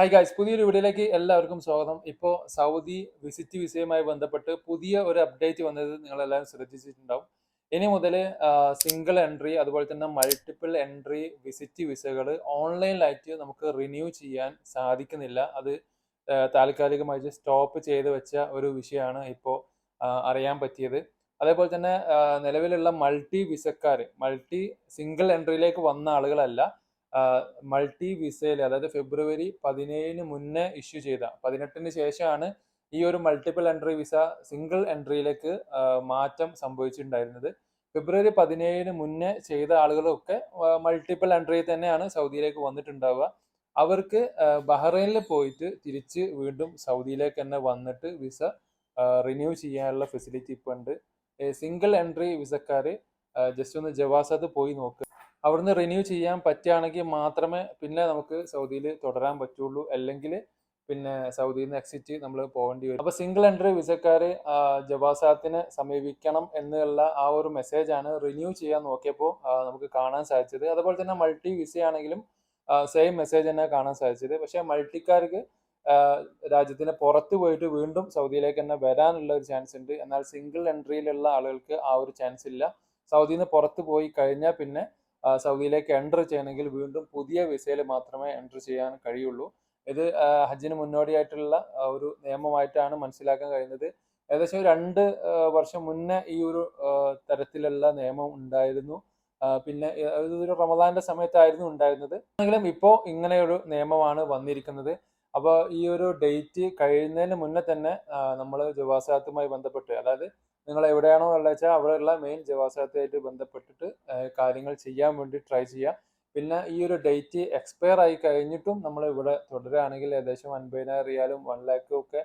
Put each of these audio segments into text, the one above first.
Hi guys പുതിയൊരു വീഡിയോയിലേക്ക് എല്ലാവർക്കും സ്വാഗതം. ഇപ്പോൾ സൗദി വിസിറ്റ് വിസയുമായി ബന്ധപ്പെട്ട് പുതിയ ഒരു അപ്ഡേറ്റ് വന്നത് നിങ്ങളെല്ലാവരും ശ്രദ്ധിച്ചിട്ടുണ്ടാവും. ഇനി മുതൽ സിംഗിൾ എൻട്രി അതുപോലെ തന്നെ മൾട്ടിപ്പിൾ എൻട്രി വിസിറ്റ് വിസകൾ ഓൺലൈനിലായിട്ട് നമുക്ക് റിന്യൂ ചെയ്യാൻ സാധിക്കുന്നില്ല. അത് താൽക്കാലികമായി സ്റ്റോപ്പ് ചെയ്ത് വെച്ച ഒരു വിഷയമാണ് ഇപ്പോൾ അറിയാൻ പറ്റിയത്. അതേപോലെ തന്നെ നിലവിലുള്ള മൾട്ടി വിസക്കാർ മൾട്ടി സിംഗിൾ എൻട്രിയിലേക്ക് വന്ന ആളുകളല്ല മൾട്ടി വിസയിൽ അതായത് ഫെബ്രുവരി പതിനേഴിന് മുന്നേ ഇഷ്യൂ ചെയ്ത. പതിനെട്ടിന് ശേഷമാണ് ഈ ഒരു മൾട്ടിപ്പിൾ എൻട്രി വിസ സിംഗിൾ എൻട്രിയിലേക്ക് മാറ്റം സംഭവിച്ചിട്ടുണ്ടായിരുന്നത്. ഫെബ്രുവരി പതിനേഴിന് മുന്നേ ചെയ്ത ആളുകളൊക്കെ മൾട്ടിപ്പിൾ എൻട്രി തന്നെയാണ് സൗദിയിലേക്ക് വന്നിട്ടുണ്ടാവുക. അവർക്ക് ബഹ്റൈനിൽ പോയിട്ട് തിരിച്ച് വീണ്ടും സൗദിയിലേക്ക് തന്നെ വന്നിട്ട് വിസ റിന്യൂ ചെയ്യാനുള്ള ഫെസിലിറ്റി ഇപ്പോൾ ഉണ്ട് സിംഗിൾ എൻട്രി വിസക്കാർ ജസ്റ്റ് ഒന്ന് ജവാസാത്ത് പോയി നോക്കുക അവിടുന്ന് റിന്യൂ ചെയ്യാൻ പറ്റുകയാണെങ്കിൽ മാത്രമേ പിന്നെ നമുക്ക് സൗദിയിൽ തുടരാൻ പറ്റുള്ളൂ. അല്ലെങ്കിൽ പിന്നെ സൗദിയിൽ നിന്ന് എക്സിറ്റ് നമ്മൾ പോകേണ്ടി വരും. അപ്പോൾ സിംഗിൾ എൻട്രി വിസക്കാർ ജവാസാത്തിനെ സമീപിക്കണം എന്നുള്ള ആ ഒരു മെസ്സേജാണ് റിന്യൂ ചെയ്യാൻ നോക്കിയപ്പോൾ നമുക്ക് കാണാൻ സാധിച്ചത്. അതുപോലെ തന്നെ മൾട്ടി വിസയാണെങ്കിലും സെയിം മെസ്സേജ് തന്നെ കാണാൻ സാധിച്ചത്. പക്ഷേ മൾട്ടിക്കാർക്ക് രാജ്യത്തിന് പുറത്ത് പോയിട്ട് വീണ്ടും സൗദിയിലേക്ക് തന്നെ വരാനുള്ള ഒരു ചാൻസ് ഉണ്ട്. എന്നാൽ സിംഗിൾ എൻട്രിയിലുള്ള ആളുകൾക്ക് ആ ഒരു ചാൻസ് ഇല്ല. സൗദിയിൽ നിന്ന് പുറത്ത് പോയി കഴിഞ്ഞാൽ പിന്നെ സൗദിയിലേക്ക് എന്റർ ചെയ്യണമെങ്കിൽ വീണ്ടും പുതിയ വിസയിൽ മാത്രമേ എന്റർ ചെയ്യാൻ കഴിയുള്ളൂ. ഇത് ഹജ്ജിന് മുന്നോടിയായിട്ടുള്ള ഒരു നിയമമായിട്ടാണ് മനസ്സിലാക്കാൻ കഴിയുന്നത്. ഏകദേശം രണ്ട് വർഷം മുന്നേ ഈ ഒരു തരത്തിലുള്ള നിയമം ഉണ്ടായിരുന്നു. പിന്നെ ഇതൊരു റമദാന്റെ സമയത്തായിരുന്നു ഉണ്ടായിരുന്നത്. എങ്കിലും ഇപ്പോൾ ഇങ്ങനെയൊരു നിയമമാണ് വന്നിരിക്കുന്നത്. അപ്പോൾ ഈ ഒരു ഡേറ്റ് കഴിയുന്നതിന് മുന്നേ തന്നെ നമ്മൾ ജവാസാത്തുമായി ബന്ധപ്പെട്ട് അതായത് നിങ്ങൾ എവിടെയാണോ ഉള്ളത് വെച്ചാൽ അവിടെയുള്ള മെയിൻ ജവാസാത്തുമായിട്ട് ബന്ധപ്പെട്ടിട്ട് കാര്യങ്ങൾ ചെയ്യാൻ വേണ്ടി ട്രൈ ചെയ്യുക പിന്നെ ഈ ഒരു ഡേറ്റ് എക്സ്പയർ ആയി കഴിഞ്ഞിട്ടും നമ്മൾ ഇവിടെ തുടരുകയാണെങ്കിൽ ഏകദേശം അൻപതിനായിരം റിയാലും വൺ ലാക്കും ഒക്കെ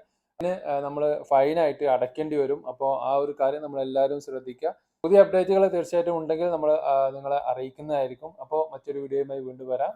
നമ്മൾ ഫൈനായിട്ട് അടയ്ക്കേണ്ടി വരും. അപ്പോൾ ആ ഒരു കാര്യം നമ്മൾ എല്ലാവരും ശ്രദ്ധിക്കുക പുതിയ അപ്ഡേറ്റുകൾ തീർച്ചയായിട്ടും ഉണ്ടെങ്കിൽ നമ്മൾ നിങ്ങളെ അറിയിക്കുന്നതായിരിക്കും. അപ്പോൾ മറ്റൊരു വീഡിയോയുമായി വീണ്ടും വരാം.